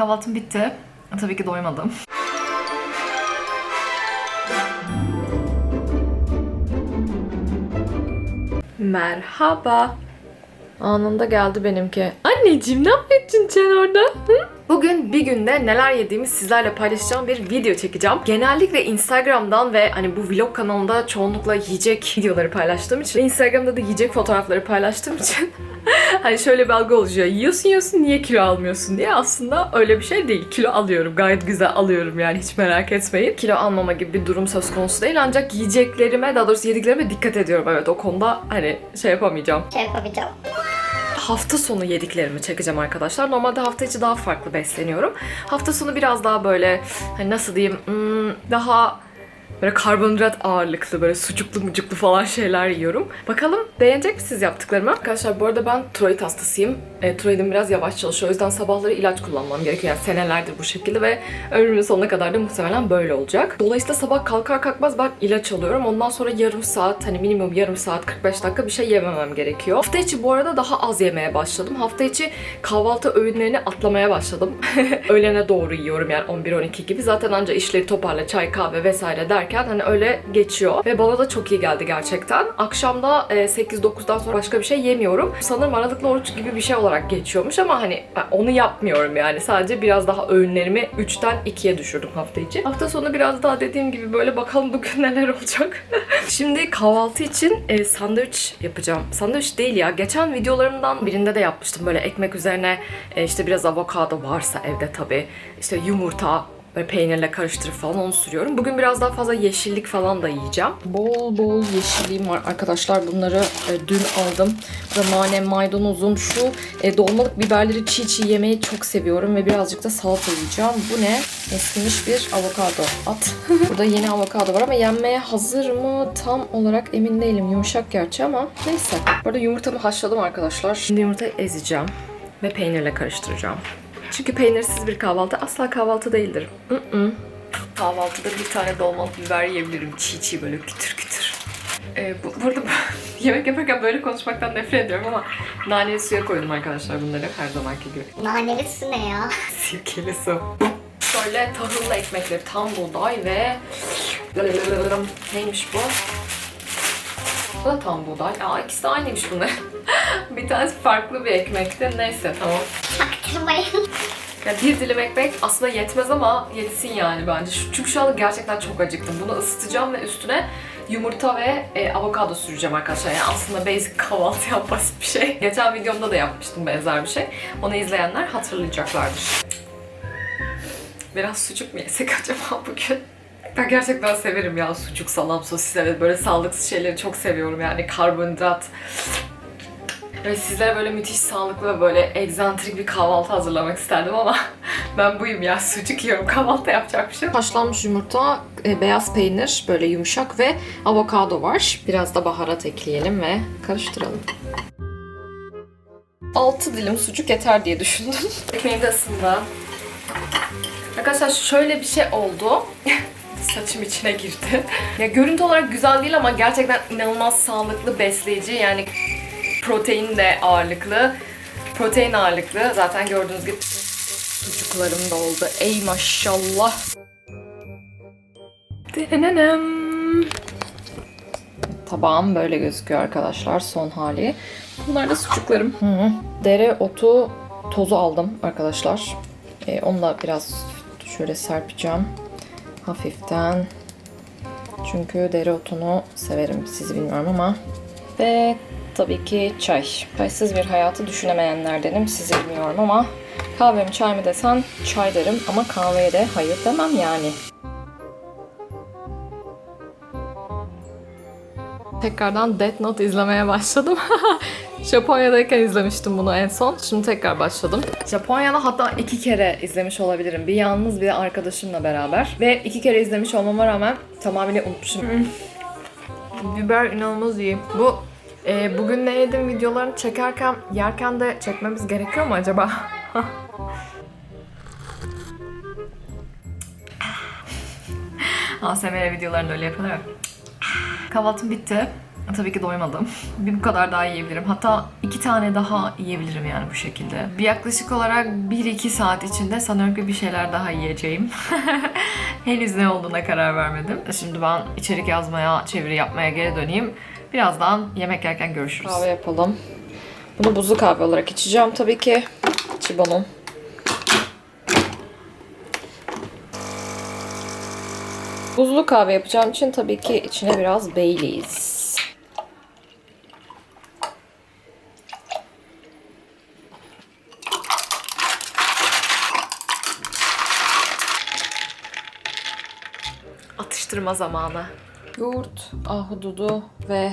Kahvaltım bitti. Tabii ki doymadım. Merhaba. Anında geldi benimki. Anneciğim ne yapıyorsun sen orada? Hı? Bugün bir günde neler yediğimi sizlerle paylaşacağım bir video çekeceğim. Genellikle Instagram'dan ve hani bu vlog kanalında çoğunlukla yiyecek videoları paylaştığım için ve Instagram'da da yiyecek fotoğrafları paylaştığım için hani şöyle bir algı oluşuyor. Yiyorsun yiyorsun niye kilo almıyorsun diye aslında öyle bir şey değil. Kilo alıyorum. Gayet güzel alıyorum yani hiç merak etmeyin. Kilo almama gibi bir durum söz konusu değil ancak yiyeceklerime daha doğrusu yediklerime dikkat ediyorum. Evet o konuda hani şey yapamayacağım şey yapamayacağım. Hafta sonu yediklerimi çekeceğim arkadaşlar. Normalde hafta içi daha farklı besleniyorum. Hafta sonu biraz daha böyle hani nasıl diyeyim hmm, daha böyle karbonhidrat ağırlıklı böyle sucuklu mucuklu falan şeyler yiyorum. Bakalım beğenecek misiniz yaptıklarımı? Arkadaşlar bu arada ben tiroid hastasıyım. E, tiroidim biraz yavaş çalışıyor. O yüzden sabahları ilaç kullanmam gerekiyor. Yani senelerdir bu şekilde ve ömrümün sonuna kadar da muhtemelen böyle olacak. Dolayısıyla sabah kalkar kalkmaz ben ilaç alıyorum. Ondan sonra yarım saat hani minimum yarım saat 45 dakika bir şey yememem gerekiyor. Hafta içi bu arada daha az yemeye başladım. Hafta içi kahvaltı öğünlerini atlamaya başladım. Öğlene doğru yiyorum yani 11-12 gibi. Zaten anca işleri toparla çay kahve vesaire derken hani öyle geçiyor. Ve bana da çok iyi geldi gerçekten. Akşamda e, 8-9'dan sonra başka bir şey yemiyorum. Sanırım aralıklı oruç gibi bir şey olarak geçiyormuş ama hani onu yapmıyorum yani. Sadece biraz daha öğünlerimi 3'ten 2'ye düşürdüm hafta içi. Hafta sonu biraz daha dediğim gibi böyle bakalım bugün neler olacak. Şimdi kahvaltı için e, sandviç yapacağım. Sandviç değil ya. Geçen videolarımdan birinde de yapmıştım. Böyle ekmek üzerine e, işte biraz avokado varsa evde tabii. İşte yumurta, böyle peynirle karıştırıp falan onu sürüyorum. Bugün biraz daha fazla yeşillik falan da yiyeceğim. Bol bol yeşilliğim var arkadaşlar. Bunları e, dün aldım. Burada nane, maydanozum, şu e, dolmalık biberleri çiğ çiğ yemeyi çok seviyorum ve birazcık da salata yiyeceğim. Bu ne? Eskimiş bir avokado at. Burada yeni avokado var ama yenmeye hazır mı tam olarak emin değilim. Yumuşak gerçi ama neyse. Bu arada yumurtamı haşladım arkadaşlar. Şimdi yumurtayı ezeceğim ve peynirle karıştıracağım. Çünkü peynirsiz bir kahvaltı asla kahvaltı değildir. Mm-mm. Kahvaltıda bir tane dolmalık biber yiyebilirim. Çiğ çiğ böyle kütür kütür. Ee, bu, bu arada yemek yaparken böyle konuşmaktan nefret ediyorum ama naneli suya koydum arkadaşlar bunları her zamanki gibi. Naneli su ne ya? Sirkeli su. Şöyle tahıllı ekmekleri tam buğday ve neymiş bu? Bu da tam buğday. Aa ikisi de aynıymış bunlar. bir tanesi farklı bir ekmekti. Neyse tamam. Baktırmayın. Ya bir dilim ekmek aslında yetmez ama yetsin yani bence. Çünkü şu an gerçekten çok acıktım. Bunu ısıtacağım ve üstüne yumurta ve e, avokado süreceğim arkadaşlar. Yani aslında basic kahvaltı basit bir şey. Geçen videomda da yapmıştım benzer bir şey. Onu izleyenler hatırlayacaklardır. Biraz sucuk mu yesek acaba bugün? Ben gerçekten severim ya sucuk, salam, sosis evet böyle sağlıksız şeyleri çok seviyorum yani karbonhidrat. Ve sizlere böyle müthiş sağlıklı ve böyle egzantrik bir kahvaltı hazırlamak isterdim ama ben buyum ya sucuk yiyorum kahvaltı yapacak bir şey. Haşlanmış yumurta, e, beyaz peynir böyle yumuşak ve avokado var. Biraz da baharat ekleyelim ve karıştıralım. 6 dilim sucuk yeter diye düşündüm. Ekmeğim de ısındı. Arkadaşlar şöyle bir şey oldu. Saçım içine girdi. Ya görüntü olarak güzel değil ama gerçekten inanılmaz sağlıklı, besleyici. Yani protein de ağırlıklı. Protein ağırlıklı. Zaten gördüğünüz gibi sucuklarım da oldu. Ey maşallah. Denenem. Tabağım böyle gözüküyor arkadaşlar son hali. Bunlar da sucuklarım. Hı. Dere otu tozu aldım arkadaşlar. Ee, onu da biraz şöyle serpeceğim. Hafiften. Çünkü dereotunu severim. Siz bilmiyorum ama. Ve tabii ki çay. Çaysız bir hayatı düşünemeyenlerdenim. Sizi bilmiyorum ama kahve mi çay mı desen çay derim ama kahveye de hayır demem yani. Tekrardan Death Note izlemeye başladım. Japonya'dayken izlemiştim bunu en son. Şimdi tekrar başladım. Japonya'da hatta iki kere izlemiş olabilirim. Bir yalnız bir de arkadaşımla beraber. Ve iki kere izlemiş olmama rağmen tamamıyla unutmuşum. Biber inanılmaz iyi. Bu e, bugün ne yedim videolarını çekerken, yerken de çekmemiz gerekiyor mu acaba? ASMR videolarında öyle yapılıyor. Kahvaltım bitti. Tabii ki doymadım. Bir bu kadar daha yiyebilirim. Hatta iki tane daha yiyebilirim yani bu şekilde. Bir yaklaşık olarak 1-2 saat içinde sanıyorum ki bir şeyler daha yiyeceğim. Henüz ne olduğuna karar vermedim. Şimdi ben içerik yazmaya, çeviri yapmaya geri döneyim. Birazdan yemek yerken görüşürüz. Kahve yapalım. Bunu buzlu kahve olarak içeceğim tabii ki. Chiba'nın. Buzlu kahve yapacağım için tabii ki içine biraz Baileys. Atıştırma zamanı. Yoğurt, ahududu ve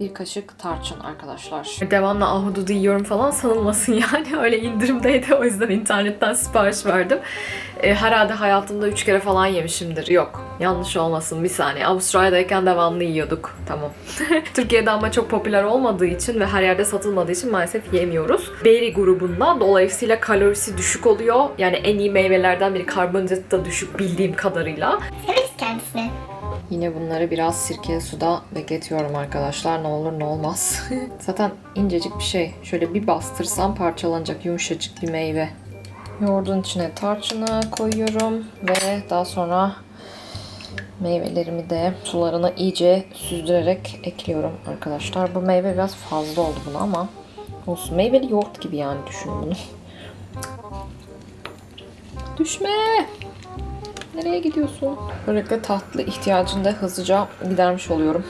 bir kaşık tarçın arkadaşlar. Devamlı ahududu yiyorum falan sanılmasın yani. Öyle indirimdeydi o yüzden internetten sipariş verdim. E, herhalde hayatımda 3 kere falan yemişimdir. Yok yanlış olmasın bir saniye. Avustralya'dayken devamlı yiyorduk. Tamam. Türkiye'de ama çok popüler olmadığı için ve her yerde satılmadığı için maalesef yemiyoruz. Berry grubundan dolayısıyla kalorisi düşük oluyor. Yani en iyi meyvelerden biri karbonhidratı da düşük bildiğim kadarıyla. Severiz kendisini. Yine bunları biraz sirkeli suda bekletiyorum arkadaşlar. Ne olur ne olmaz. Zaten incecik bir şey. Şöyle bir bastırsam parçalanacak yumuşacık bir meyve. Yoğurdun içine tarçını koyuyorum ve daha sonra meyvelerimi de sularını iyice süzdürerek ekliyorum arkadaşlar. Bu meyve biraz fazla oldu buna ama olsun. Meyveli yoğurt gibi yani düşünün bunu. Düşme! Nereye gidiyorsun? Böylelikle tatlı ihtiyacını da hızlıca gidermiş oluyorum.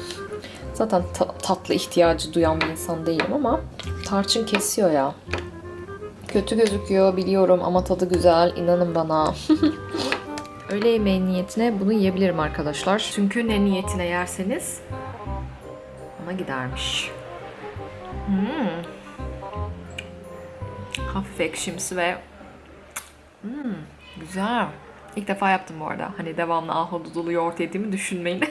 Zaten ta- tatlı ihtiyacı duyan bir insan değilim ama tarçın kesiyor ya. Kötü gözüküyor biliyorum ama tadı güzel. inanın bana. Öğle yemeği niyetine bunu yiyebilirim arkadaşlar. Çünkü ne niyetine yerseniz ona gidermiş. Hmm. Hafif ekşimsi ve hmm, güzel. İlk defa yaptım bu arada. Hani devamlı ahududulu yoğurt yediğimi düşünmeyin.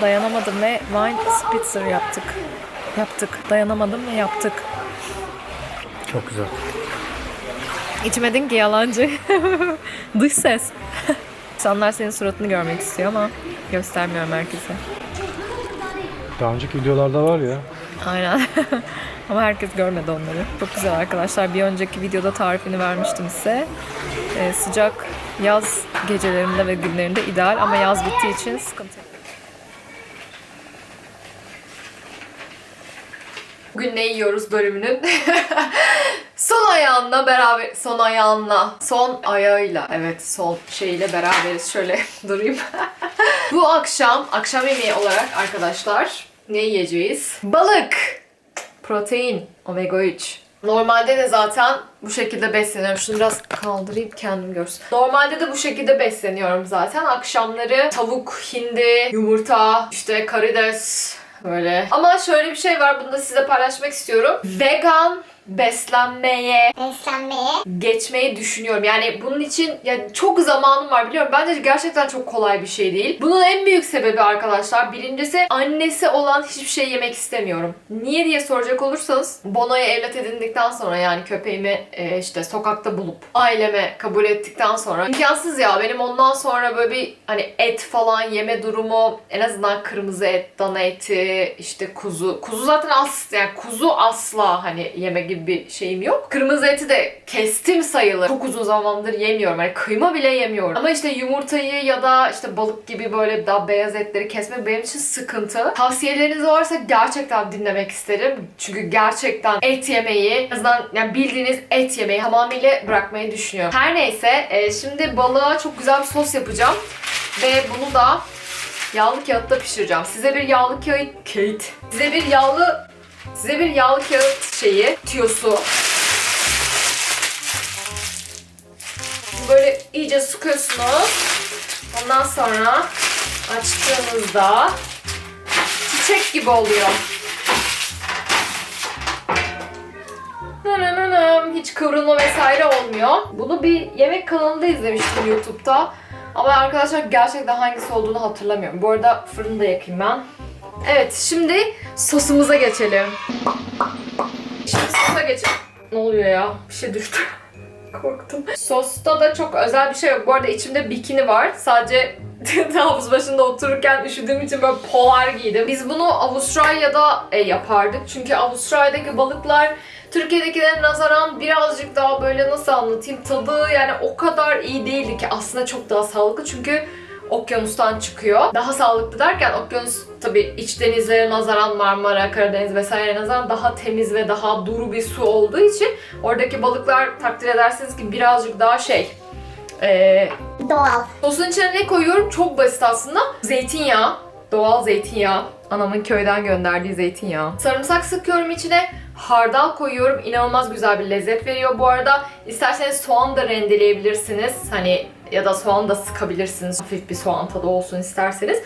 Dayanamadım ve wine spitzer yaptık. Yaptık. Dayanamadım ve yaptık. Çok güzel. İçmedin ki yalancı. Dış ses. İnsanlar senin suratını görmek istiyor ama göstermiyorum herkese. Daha önceki videolarda var ya. Aynen. Ama herkes görmedi onları. Çok güzel arkadaşlar. Bir önceki videoda tarifini vermiştim size. Ee, sıcak yaz gecelerinde ve günlerinde ideal ama yaz bittiği için sıkıntı. Bugün ne yiyoruz bölümünün son ayağınla beraber son ayağınla son ayağıyla evet son şeyle beraberiz şöyle durayım. Bu akşam akşam yemeği olarak arkadaşlar ne yiyeceğiz? Balık. Protein. Omega 3. Normalde de zaten bu şekilde besleniyorum. Şunu biraz kaldırayım kendim görsün. Normalde de bu şekilde besleniyorum zaten. Akşamları tavuk, hindi, yumurta, işte karides böyle. Ama şöyle bir şey var bunu da size paylaşmak istiyorum. Vegan beslenmeye Beslenmeye. geçmeyi düşünüyorum. Yani bunun için yani çok zamanım var biliyorum. Bence gerçekten çok kolay bir şey değil. Bunun en büyük sebebi arkadaşlar birincisi annesi olan hiçbir şey yemek istemiyorum. Niye diye soracak olursanız Bono'yu evlat edindikten sonra yani köpeğimi e, işte sokakta bulup aileme kabul ettikten sonra imkansız ya benim ondan sonra böyle bir hani et falan yeme durumu en azından kırmızı et, dana eti, işte kuzu. Kuzu zaten as yani kuzu asla hani yeme gibi bir şeyim yok. Kırmızı eti de kestim sayılır. Çok uzun zamandır yemiyorum. Hani kıyma bile yemiyorum. Ama işte yumurtayı ya da işte balık gibi böyle daha beyaz etleri kesmek benim için sıkıntı. Tavsiyeleriniz varsa gerçekten dinlemek isterim. Çünkü gerçekten et yemeyi, en azından yani bildiğiniz et yemeyi tamamıyla bırakmayı düşünüyorum. Her neyse e, şimdi balığa çok güzel bir sos yapacağım. Ve bunu da yağlı kağıtta pişireceğim. Size bir yağlı kağıt, kağıt. Size bir yağlı Size bir yağlı kağıt şeyi, tüyosu. Böyle iyice sıkıyorsunuz. Ondan sonra açtığınızda çiçek gibi oluyor. Hiç kıvrılma vesaire olmuyor. Bunu bir yemek kanalında izlemiştim YouTube'da. Ama arkadaşlar gerçekten hangisi olduğunu hatırlamıyorum. Bu arada fırını da yakayım ben. Evet şimdi sosumuza geçelim. Şimdi sosa geçelim. Ne oluyor ya? Bir şey düştü. Korktum. Sosta da çok özel bir şey yok. Bu arada içimde bikini var. Sadece havuz başında otururken üşüdüğüm için böyle polar giydim. Biz bunu Avustralya'da e, yapardık. Çünkü Avustralya'daki balıklar Türkiye'dekilere nazaran birazcık daha böyle nasıl anlatayım tadı yani o kadar iyi değildi ki aslında çok daha sağlıklı çünkü okyanustan çıkıyor. Daha sağlıklı derken okyanus tabii iç denizlere nazaran Marmara, Karadeniz vesaire nazaran daha temiz ve daha duru bir su olduğu için oradaki balıklar takdir edersiniz ki birazcık daha şey eee Doğal. Sosun içine ne koyuyorum? Çok basit aslında. Zeytinyağı. Doğal zeytinyağı. Anamın köyden gönderdiği zeytinyağı. Sarımsak sıkıyorum içine. Hardal koyuyorum. İnanılmaz güzel bir lezzet veriyor bu arada. İsterseniz soğan da rendeleyebilirsiniz. Hani ya da soğan da sıkabilirsiniz. Hafif bir soğan tadı olsun isterseniz.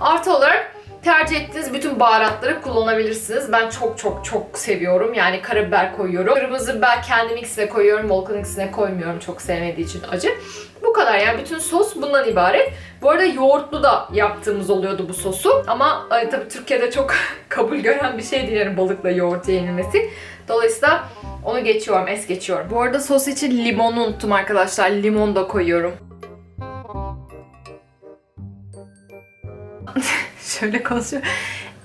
Artı olarak tercih ettiğiniz bütün baharatları kullanabilirsiniz. Ben çok çok çok seviyorum. Yani karabiber koyuyorum. Kırmızı biber kendim ikisine koyuyorum. Volkan ikisine koymuyorum. Çok sevmediği için acı. Bu kadar yani bütün sos bundan ibaret. Bu arada yoğurtlu da yaptığımız oluyordu bu sosu. Ama e, tabii Türkiye'de çok kabul gören bir şey değil yani balıkla yoğurt yenilmesi. Dolayısıyla onu geçiyorum, es geçiyorum. Bu arada sos için limonu unuttum arkadaşlar. Limon da koyuyorum. Şöyle konuşuyor.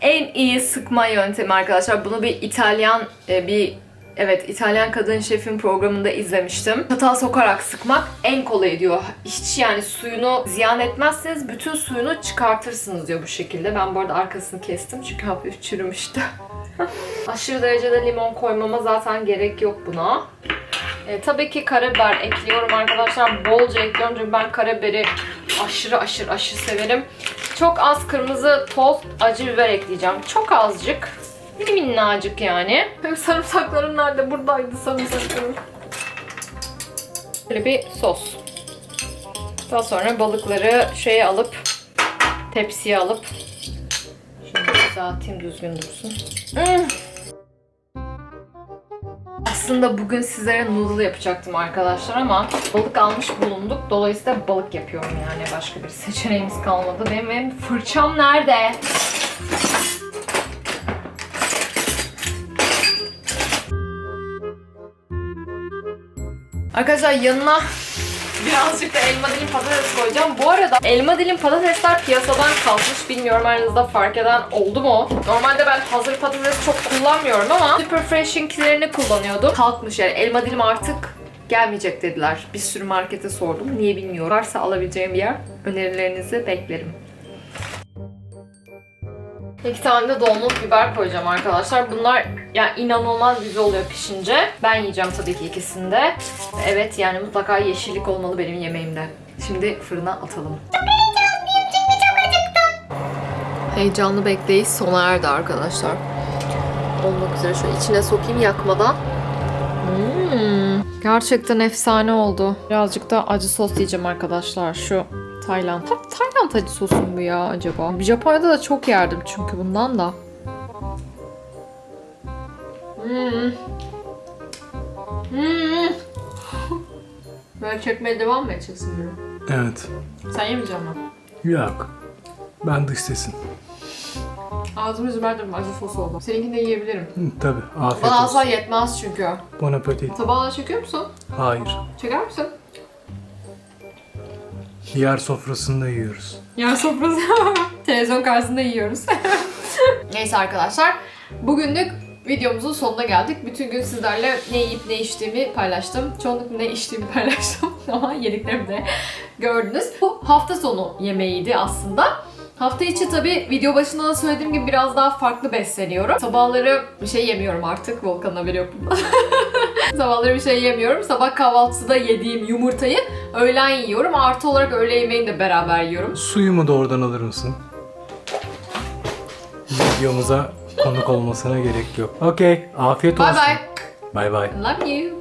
En iyi sıkma yöntemi arkadaşlar. Bunu bir İtalyan e, bir Evet, İtalyan kadın şefin programında izlemiştim. Çatal sokarak sıkmak en kolay diyor. Hiç yani suyunu ziyan etmezseniz bütün suyunu çıkartırsınız diyor bu şekilde. Ben bu arada arkasını kestim çünkü hafif çürümüştü. Aşırı derecede limon koymama zaten gerek yok buna. E, tabii ki karabiber ekliyorum arkadaşlar. Bolca ekliyorum çünkü ben karabiberi aşırı aşırı aşırı severim. Çok az kırmızı toz acı biber ekleyeceğim. Çok azıcık. Minnacık yani. Benim sarımsaklarım nerede? Buradaydı sarımsaklarım. Böyle bir sos. Daha sonra balıkları şeye alıp tepsiye alıp şunu düzelteyim düzgün dursun. Hmm. Aslında bugün sizlere noodle yapacaktım arkadaşlar ama balık almış bulunduk. Dolayısıyla balık yapıyorum yani. Başka bir seçeneğimiz kalmadı. Benim, benim fırçam nerede? Arkadaşlar yanına birazcık da elma dilim patates koyacağım. Bu arada elma dilim patatesler piyasadan kalkmış. Bilmiyorum aranızda fark eden oldu mu? Normalde ben hazır patates çok kullanmıyorum ama Super Fresh'inklerini kullanıyordum. Kalkmış yani elma dilim artık gelmeyecek dediler. Bir sürü markete sordum. Niye bilmiyorum. Varsa alabileceğim bir yer önerilerinizi beklerim. İki tane de dolmalık biber koyacağım arkadaşlar. Bunlar ya inanılmaz güzel oluyor pişince. Ben yiyeceğim tabii ki ikisini de. Evet yani mutlaka yeşillik olmalı benim yemeğimde. Şimdi fırına atalım. Heyecanlı bekleyiş sona erdi arkadaşlar. Olmak üzere şöyle içine sokayım yakmadan. Hmm, gerçekten efsane oldu. Birazcık da acı sos yiyeceğim arkadaşlar. Şu Tayland. Ta- Tayland acı sosu mu ya acaba? Japonya'da da çok yerdim çünkü bundan da. Hmm. Hmm. Böyle çekmeye devam mı edeceksin bunu? Evet. Sen yemeyeceksin mi? Yok. Ben dış sesin. Ağzımı zümerdim acı sos oldu. Seninkini de yiyebilirim. Hı, tabii. Afiyet Bana asla olsun. yetmez çünkü. Bon appetit. Tabağına çekiyor musun? Hayır. Çeker misin? Yer sofrasında yiyoruz. Yer sofrası. Televizyon karşısında yiyoruz. Neyse arkadaşlar. Bugünlük videomuzun sonuna geldik. Bütün gün sizlerle ne yiyip ne içtiğimi paylaştım. Çoğunlukla ne içtiğimi paylaştım ama yediklerimi de gördünüz. Bu hafta sonu yemeğiydi aslında. Hafta içi tabi video başında da söylediğim gibi biraz daha farklı besleniyorum. Sabahları bir şey yemiyorum artık. Volkan'ın haberi yok. Sabahları bir şey yemiyorum. Sabah kahvaltıda yediğim yumurtayı öğlen yiyorum. Artı olarak öğle yemeğini de beraber yiyorum. Suyumu da oradan alır mısın? Videomuza こ度こもさなきゃできよ。OK! アフィアトースバイバイバイバイ Love you!